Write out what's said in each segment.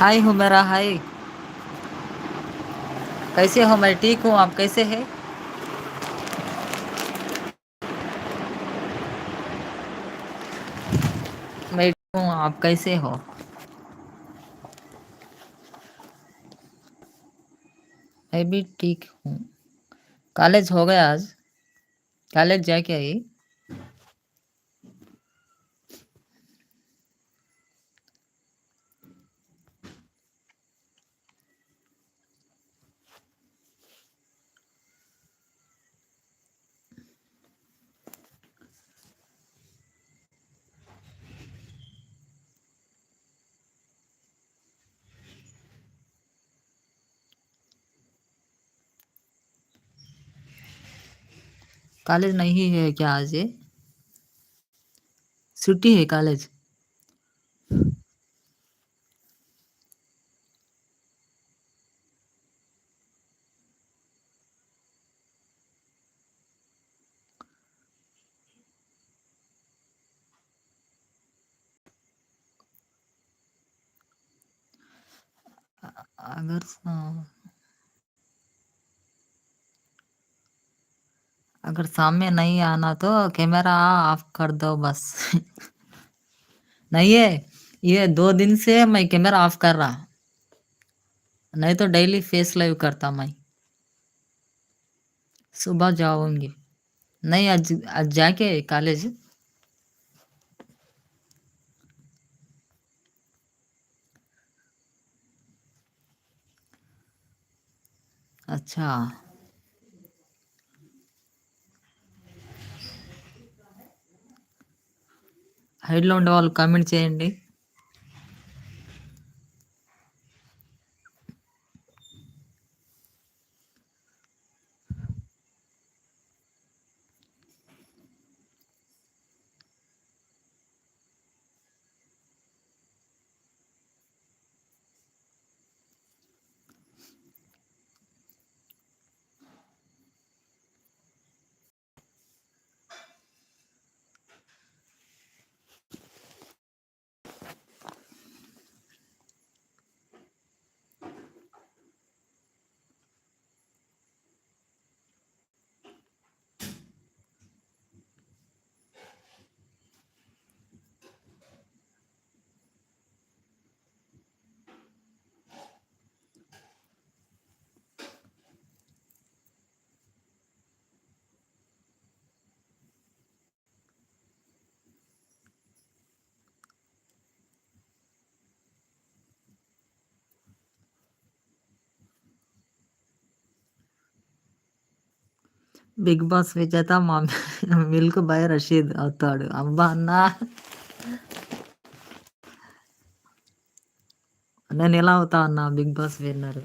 हाय हुमेरा, हाय। कैसे हो? मैं ठीक हूँ, आप कैसे हैं? मैं ठीक हूँ, आप कैसे हो? मैं भी ठीक हूँ। कॉलेज हो गया आज। कॉलेज जाके आई। कॉलेज नहीं है क्या आज ये? छुट्टी है कॉलेज? अगर अगर सामने नहीं आना तो कैमरा ऑफ़ कर दो बस। नहीं है, ये दो दिन से मैं कैमरा ऑफ़ कर रहा। नहीं तो डेली फेस लाइव करता मैं। सुबह जाऊँगी। नहीं, आज आज जाके कॉलेज अच्छा। హైడ్లో ఉండే వాళ్ళు కామెంట్ చేయండి. బిగ్ బాస్ విజేత మా మిల్క్ బాయ్ రషీద్ అవుతాడు. అబ్బా అన్నా. నేను ఎలా అవుతా అన్నా బిగ్ బాస్ విన్నర్?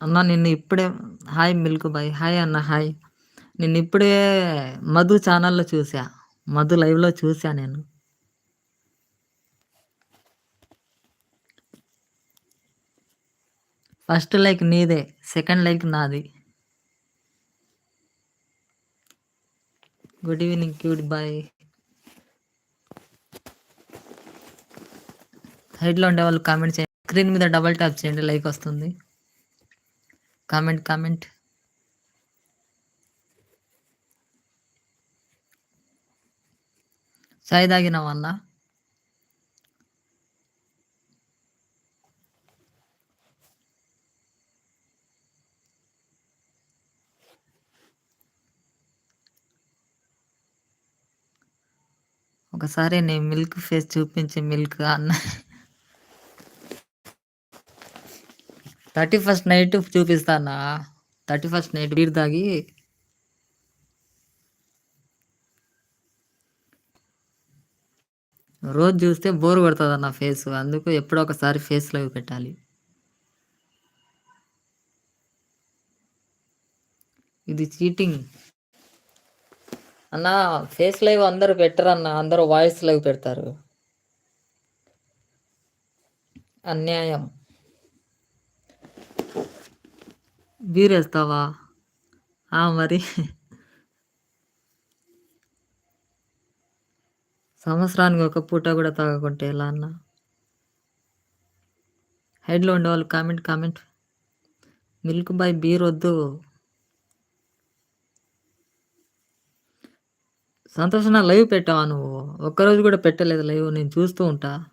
అన్న నిన్ను ఇప్పుడే హాయ్ మిల్క్ బాయ్. హాయ్ అన్న హాయ్. నిన్ను ఇప్పుడే మధు ఛానల్లో చూసా. మధు లైవ్లో చూసా నేను. ఫస్ట్ లైక్ నీదే సెకండ్ లైక్ నాది. గుడ్ ఈవినింగ్ క్యూట్ బాయ్ హైట్లో ఉండే వాళ్ళు కామెంట్ చేయండి. స్క్రీన్ మీద డబల్ ట్యాప్ చేయండి లైక్ వస్తుంది. కామెంట్ కామెంట్ సాయి తాగిన వాళ్ళ సరే నేను మిల్క్ ఫేస్ చూపించి మిల్క్ అన్న. థర్టీ ఫస్ట్ నైట్ చూపిస్తానా? థర్టీ ఫస్ట్ నైట్ బీర్ తాగి. రోజు చూస్తే బోర్ కొడుతుంది అన్న ఫేస్. అందుకు ఎప్పుడో ఒకసారి ఫేస్ లైవ్ పెట్టాలి. ఇది చీటింగ్. అన్న ఫేస్ లైవ్ అందరూ పెట్టరు అన్న అందరూ వాయిస్ లైవ్ పెడతారు అన్యాయం బీర్ వేస్తావా మరి సంవత్సరానికి ఒక పూట కూడా తాగకుంటే ఎలా అన్న? హెడ్లో ఉండేవాళ్ళు కామెంట్, కామెంట్. మిల్క్ బై బీరొద్దు. వద్దు సంతోషణ లైవ్ పెట్టావా నువ్వు? ఒక్కరోజు కూడా పెట్టలేదు లైవ్. నేను చూస్తూ ఉంటా.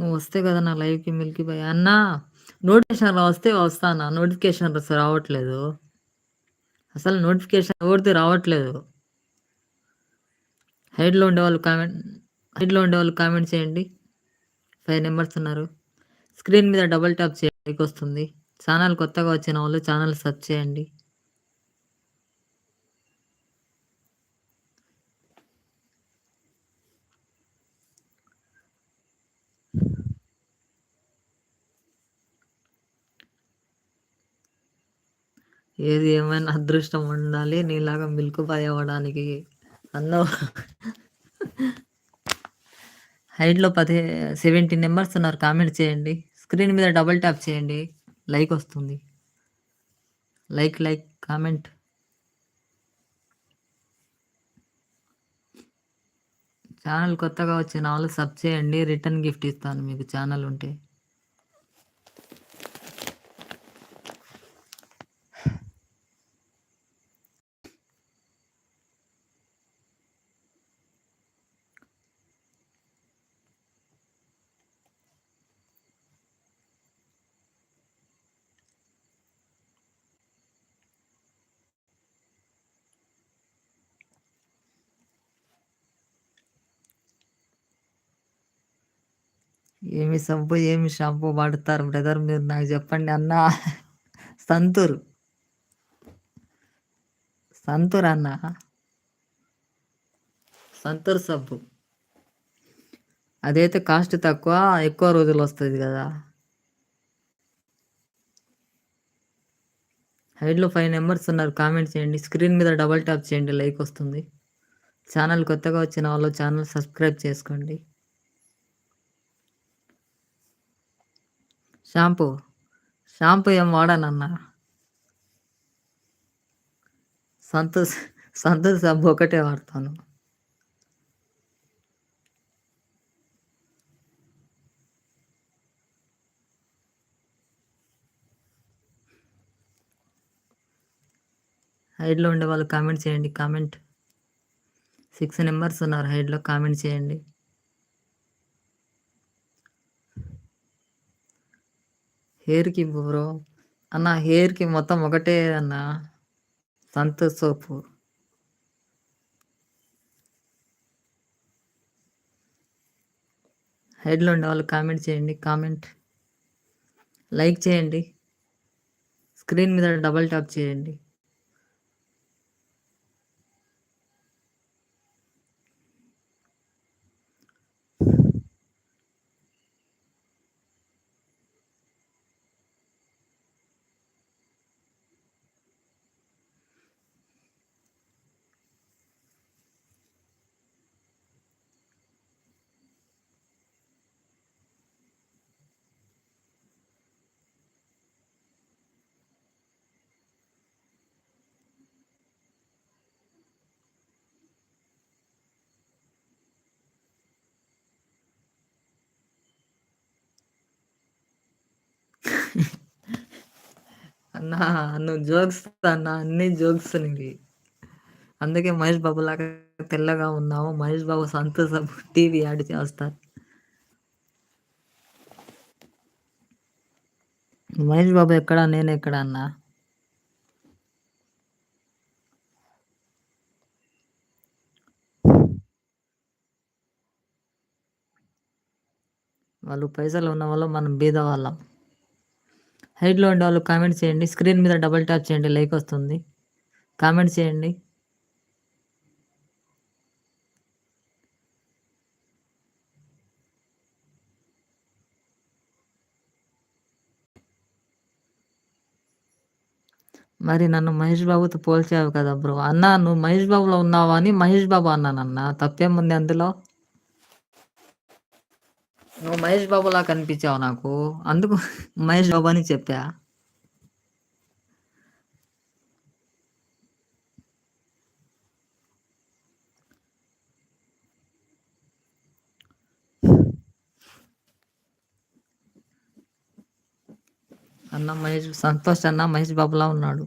నువ్వు వస్తే కదా నా లైవ్‌కి మిల్కీ బాయ్. అన్నా నోటిఫికేషన్‌లో వస్తే వస్తా అన్న. నోటిఫికేషన్ రావట్లేదు. అసలు నోటిఫికేషన్ ఎవరిది రావట్లేదు. హైడ్‌లో ఉండేవాళ్ళు కామెంట్ హైడ్‌లో ఉండేవాళ్ళు కామెంట్ చేయండి. ఫైవ్ మెంబర్స్ ఉన్నారు. స్క్రీన్ మీద డబుల్ ట్యాప్ చేయడానికి వస్తుంది. ఛానల్ కొత్తగా వచ్చిన వాళ్ళు ఛానల్ సబ్ చేయండి. ఏది ఏమైనా అదృష్టం ఉండాలి నీలాగా మిల్క్ బాయ్ అవ్వడానికి. అన్నో హైట్లో పదే 17 మెంబర్స్ ఉన్నారు. కామెంట్ చేయండి. స్క్రీన్ మీద డబుల్ ట్యాప్ చేయండి. లైక్ వస్తుంది. Like, like, comment. ఛానల్ కొత్తగా వచ్చిన వాళ్ళు సబ్ చేయండి. రిటర్న్ గిఫ్ట్ ఇస్తాను మీకు ఛానల్ ఉంటే. ఏమి సబ్బు, ఏమి షాంపూ వాడతారు బ్రదర్ మీరు నాకు చెప్పండి అన్నా. సంతూర్. సంతూర్ అన్న. సంతూర్ సబ్బు. అదైతే కాస్ట్ తక్కువ, ఎక్కువ రోజులు వస్తుంది కదా హైడ్‌లో ఫైవ్ మెంబర్స్ ఉన్నారు. కామెంట్ చేయండి. స్క్రీన్ మీద డబుల్ ట్యాప్ చేయండి. లైక్ వస్తుంది. ఛానల్ కొత్తగా వచ్చిన వాళ్ళు ఛానల్ సబ్స్క్రైబ్ చేసుకోండి. షాంపూ. షాంపూ ఏం వాడానన్నా సంతోష్ సంతోష్ సబ్బు ఒకటే వాడతాను. హైడ్‌లో ఉండే వాళ్ళు కామెంట్ చేయండి. కామెంట్. సిక్స్ మెంబర్స్ ఉన్నారు హైడ్‌లో కామెంట్ చేయండి. హెయిర్‌కి బ్రో. అన్న హెయిర్‌కి మొత్తం ఒకటే అన్న. సంతోష్ సోపు. హెడ్లు ఉండే వాళ్ళు కామెంట్ చేయండి. కామెంట్. లైక్ చేయండి. స్క్రీన్ మీద డబల్ ట్యాప్ చేయండి. అన్నా నువ్వు జోక్స్ అన్న. అన్ని జోక్స్ నీవి. అందుకే మహేష్ బాబు లాగా తెల్లగా ఉన్నావు. మహేష్ బాబు సంతోష టీవీ యాడ్ చేస్తారు. మహేష్ బాబు ఎక్కడ? నేనెక్కడ అన్నా? వాళ్ళు పైసలు ఉన్న వాళ్ళు మనం బీద వాళ్ళం హైట్లో ఉండే వాళ్ళు కామెంట్ చేయండి. స్క్రీన్ మీద డబుల్ ట్యాప్ చేయండి. లైక్ వస్తుంది. కామెంట్ చేయండి. మరి నన్ను మహేష్ బాబుతో పోల్చావు కదా బ్రో. అన్నా నువ్వు మహేష్ బాబులో ఉన్నావా అని మహేష్ బాబు అన్నానన్నా. తప్పేముంది అందులో? నువ్వు మహేష్ బాబులా కనిపించావు నాకు. అందుకు మహేష్ బాబు అని చెప్పా. అన్న మహేష్ సంతోష్ అన్న మహేష్ బాబులా ఉన్నాడు.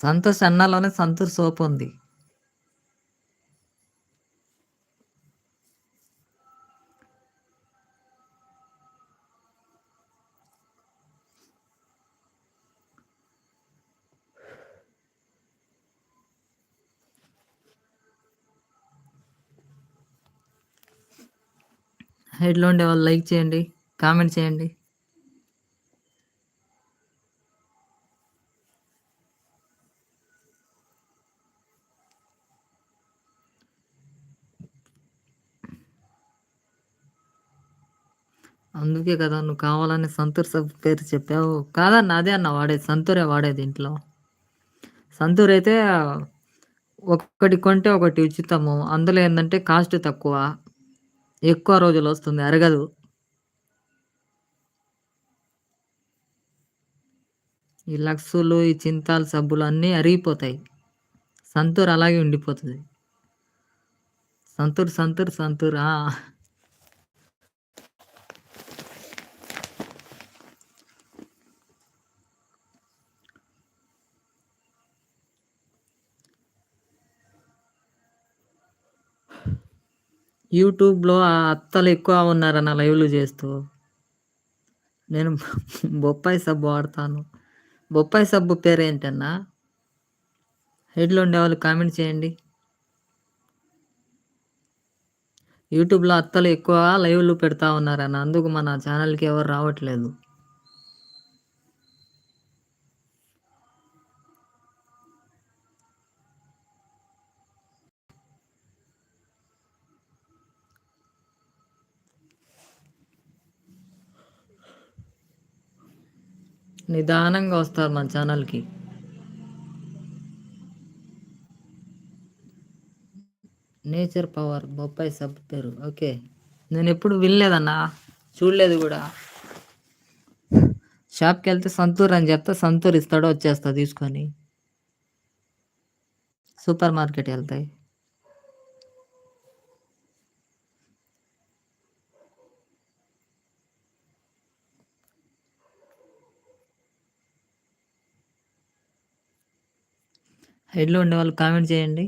సంతోష్ అన్నలోనే సంతూర్ సోప్ ఉంది. హెడ్‌లో ఉండేవాళ్ళు లైక్ చేయండి. కామెంట్ చేయండి. అందుకే కదా నువ్వు కావాలని సంతూర్ సబ్ పేరు చెప్పావు. కాదన్న అదే అన్న వాడేది. సంతూరే వాడేది ఇంట్లో. సంతూర్ అయితే ఒక్కటి కొంటే ఒకటి ఉచితము. అందులో ఏంటంటే కాస్ట్ తక్కువ. ఎక్కువ రోజులు వస్తుంది అరగదు. ఈ లక్సులు, ఈ చింతాలు సబ్బులు అన్నీ అరిగిపోతాయి. సంతూర్ అలాగే ఉండిపోతుంది సంతూర్, సంతూర్, సంతూర్. యూట్యూబ్‌లో ఆ అత్తలు ఎక్కువ ఉన్నారన్న లైవ్‌లు చేస్తూ. నేను బొప్పాయి సబ్బు వాడతాను. బొప్పాయి సబ్బు పేరేంటన్నా? హెడ్‌లో ఉండేవాళ్ళు కామెంట్ చేయండి. యూట్యూబ్‌లో అత్తలు ఎక్కువ లైవ్‌లు పెడతా ఉన్నారన్న. అందుకు మన ఛానల్కి ఎవరు రావట్లేదు. నిదానంగా వస్తారు మన ఛానల్కి నేచర్ పవర్ బొప్పాయి సబ్బు పేరు. ఓకే. నేను ఎప్పుడు వినలేదన్నా. చూడలేదు కూడా షాప్కి వెళ్తే సంతూర్ అని చెప్తే సంతూర్ ఇస్తాడు వచ్చేస్తా తీసుకొని. సూపర్ మార్కెట్ వెళ్తాయి హెడ్‌లో ఉండేవాళ్ళు కామెంట్ చేయండి.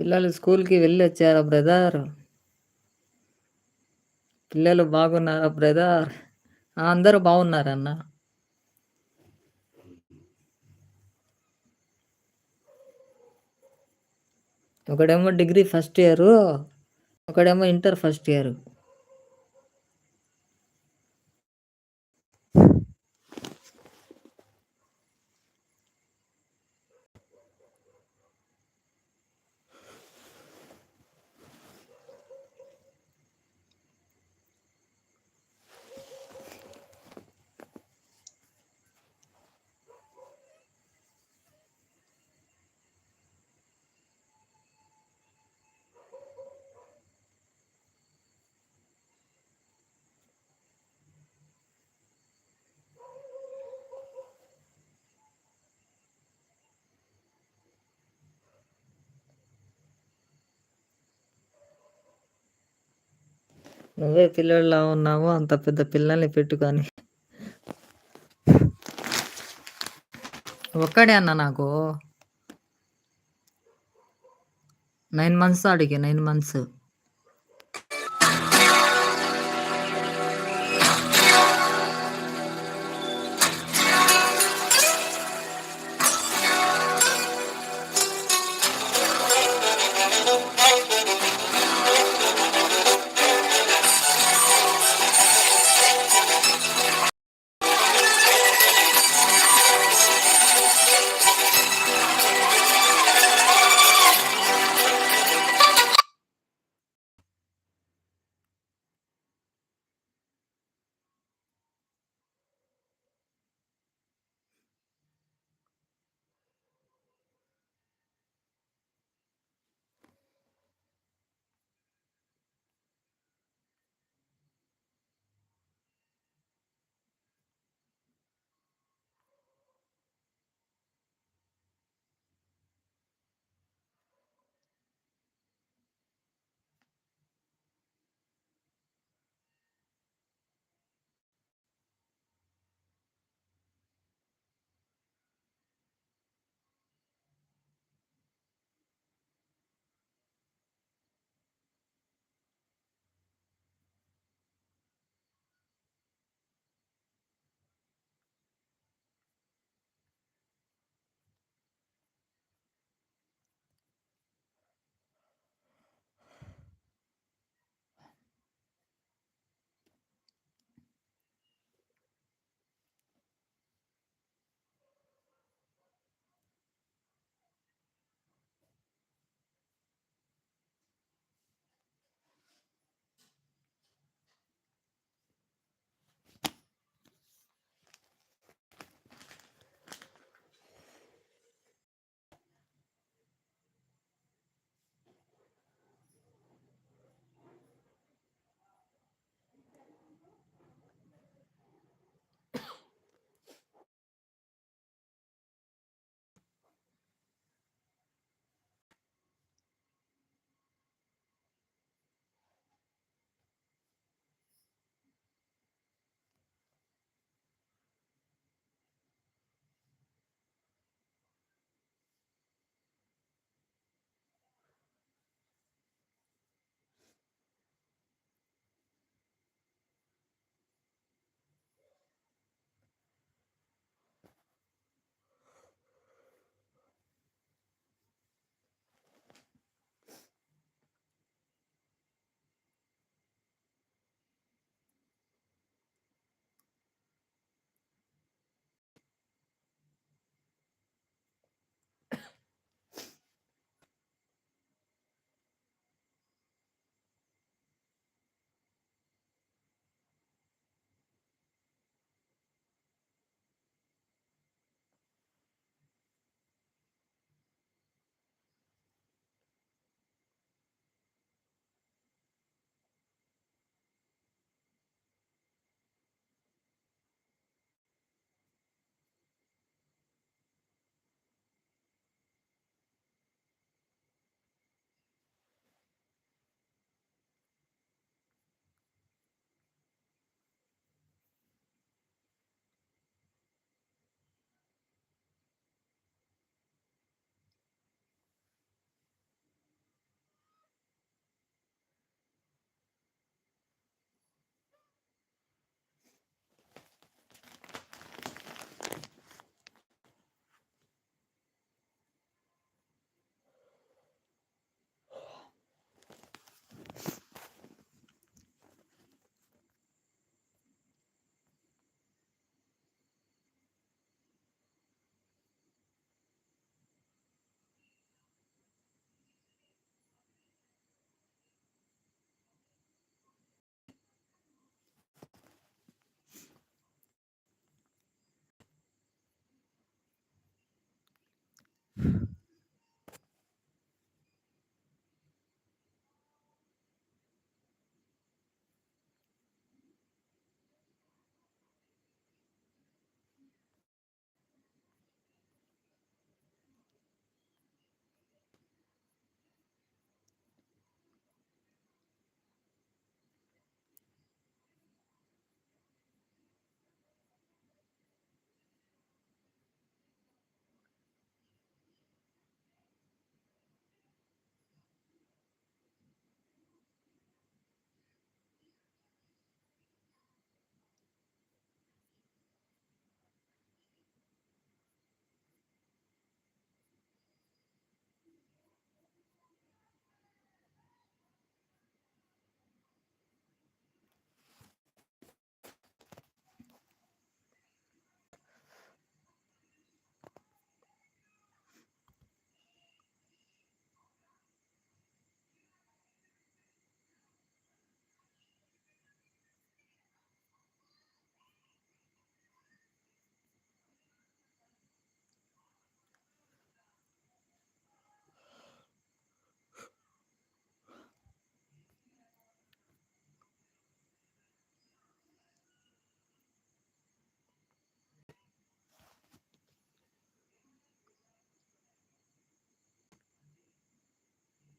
పిల్లలు స్కూల్‌కి వెళ్ళి వచ్చారా బ్రదర్? పిల్లలు బాగున్నారా బ్రదర్? ఆ! అందరూ బాగున్నారన్న. ఒకడేమో డిగ్రీ ఫస్ట్ ఇయరు. ఒకడేమో ఇంటర్ ఫస్ట్ ఇయరు. నువ్వే పిల్లలా ఉన్నావు. అంత పెద్ద పిల్లల్ని పెట్టుకొని. ఒక్కడే అన్న నాకు. నైన్ మంత్స్ అడిగి నైన్ మంత్స్.